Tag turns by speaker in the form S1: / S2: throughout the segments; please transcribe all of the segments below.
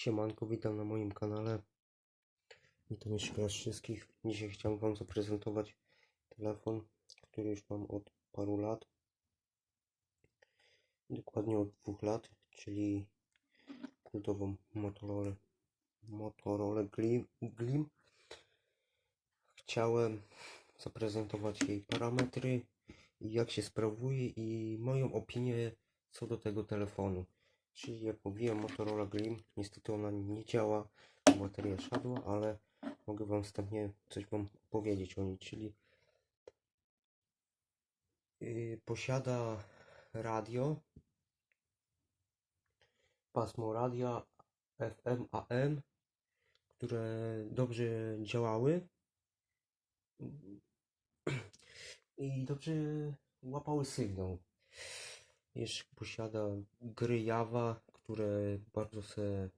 S1: Siemanko, witam na moim kanale. Witam jeszcze raz wszystkich. Dzisiaj chciałem Wam zaprezentować telefon, który już mam od paru lat. Dokładnie od dwóch lat, czyli kultową Motorola, Motorola Glim, Glim. Chciałem zaprezentować jej parametry, jak się sprawuje i moją opinię co do tego telefonu. Czyli jak mówiłem Motorola Glim, niestety ona nie działa, bateria siadła, ale mogę Wam wstępnie coś Wam powiedzieć o niej, czyli yy, posiada radio, pasmo radia FM, AM, które dobrze działały i dobrze łapały sygnał. Jeszcze posiada gry Java, które bardzo se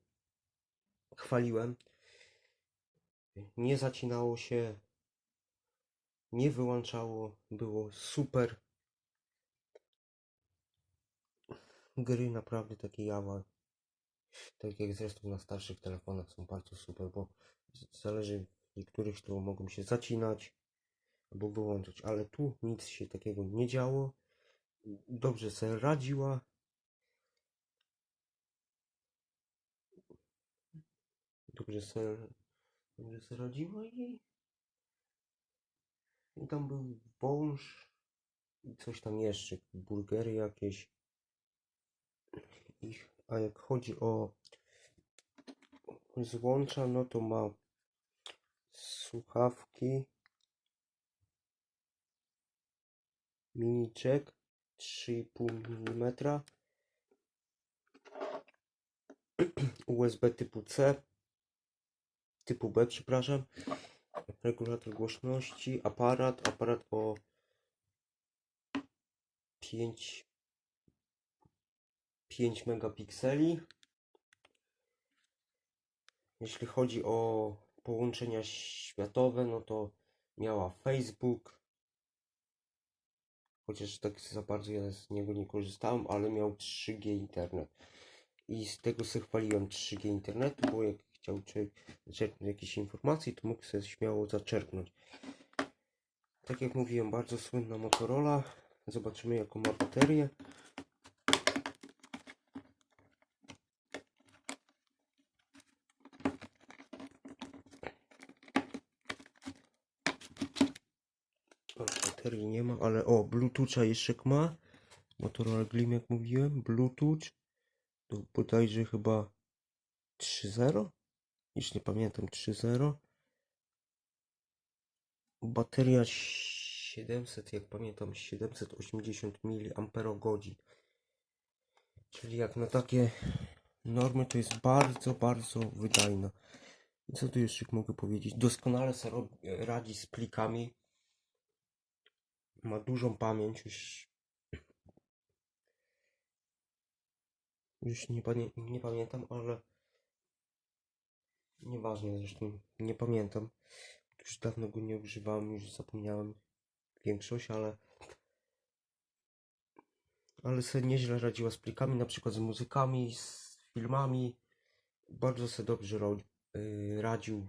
S1: chwaliłem. Nie zacinało się, nie wyłączało, było super. Gry naprawdę takie Java, tak jak zresztą na starszych telefonach są bardzo super, bo zależy niektórych to mogą się zacinać albo wyłączać, ale tu nic się takiego nie działo dobrze sobie radziła. Dobrze sobie, dobrze sobie radziła i, i tam był wąż i coś tam jeszcze, burgery jakieś. I, a jak chodzi o złącza, no to ma słuchawki, mini 3,5 mm USB typu C. Typu B przepraszam. Regulator głośności aparat. Aparat o 5 5 megapikseli. Jeśli chodzi o połączenia światowe no to miała Facebook chociaż tak za bardzo ja z niego nie korzystałem, ale miał 3G internet. I z tego sobie chwaliłem 3G internetu, bo jak chciał zaczerpnąć jakieś informacje, to mógł sobie śmiało zaczerpnąć. Tak jak mówiłem, bardzo słynna Motorola. Zobaczymy jaką ma baterię. O, baterii nie ma, ale o, Bluetootha jeszcze ma. Motorola Glim, jak mówiłem, Bluetooth. To bodajże chyba 3.0? Już nie pamiętam, 3.0. Bateria 700, jak pamiętam, 780 mAh. Czyli jak na takie normy to jest bardzo, bardzo wydajna. I co tu jeszcze mogę powiedzieć? Doskonale sobie rob- radzi z plikami ma dużą pamięć, już, już nie, pamię nie pamiętam, ale nieważne zresztą, nie pamiętam. Już dawno go nie używałem, już zapomniałem większość, ale ale sobie nieźle radziła z plikami, na przykład z muzykami, z filmami. Bardzo sobie dobrze yy, radził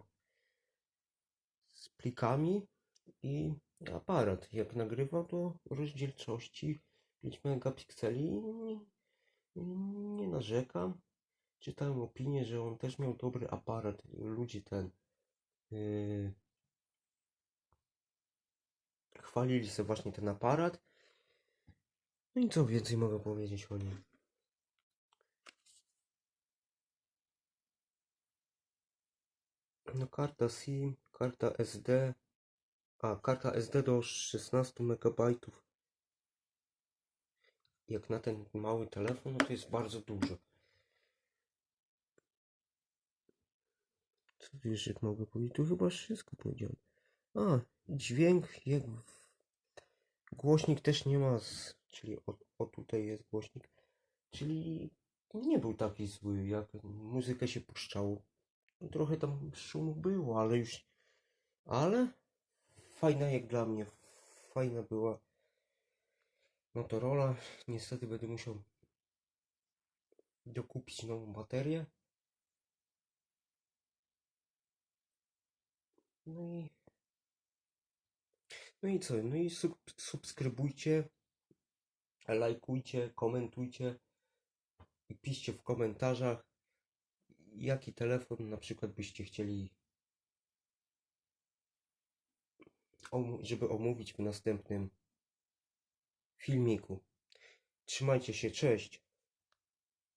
S1: z plikami i aparat. Jak nagrywał to rozdzielczości 5 megapikseli nie, narzekam. Czytałem opinię, że on też miał dobry aparat. Ludzi ten yy, chwalili sobie właśnie ten aparat. No i co więcej mogę powiedzieć o nim? No karta SIM, karta SD, a, karta SD do 16 MB. Jak na ten mały telefon, no to jest bardzo dużo. Co tu jeszcze mogę powiedzieć? Tu chyba wszystko powiedziałem. A, dźwięk, jak... Głośnik też nie ma, z... czyli o, o tutaj jest głośnik. Czyli nie był taki zły, jak muzykę się puszczało. Trochę tam szumu było, ale już... Ale fajna jak dla mnie. Fajna była Motorola. Niestety będę musiał dokupić nową baterię. No i no i co? No i sub subskrybujcie, lajkujcie, komentujcie, piszcie w komentarzach, jaki telefon na przykład byście chcieli żeby omówić w następnym filmiku. Trzymajcie się, cześć.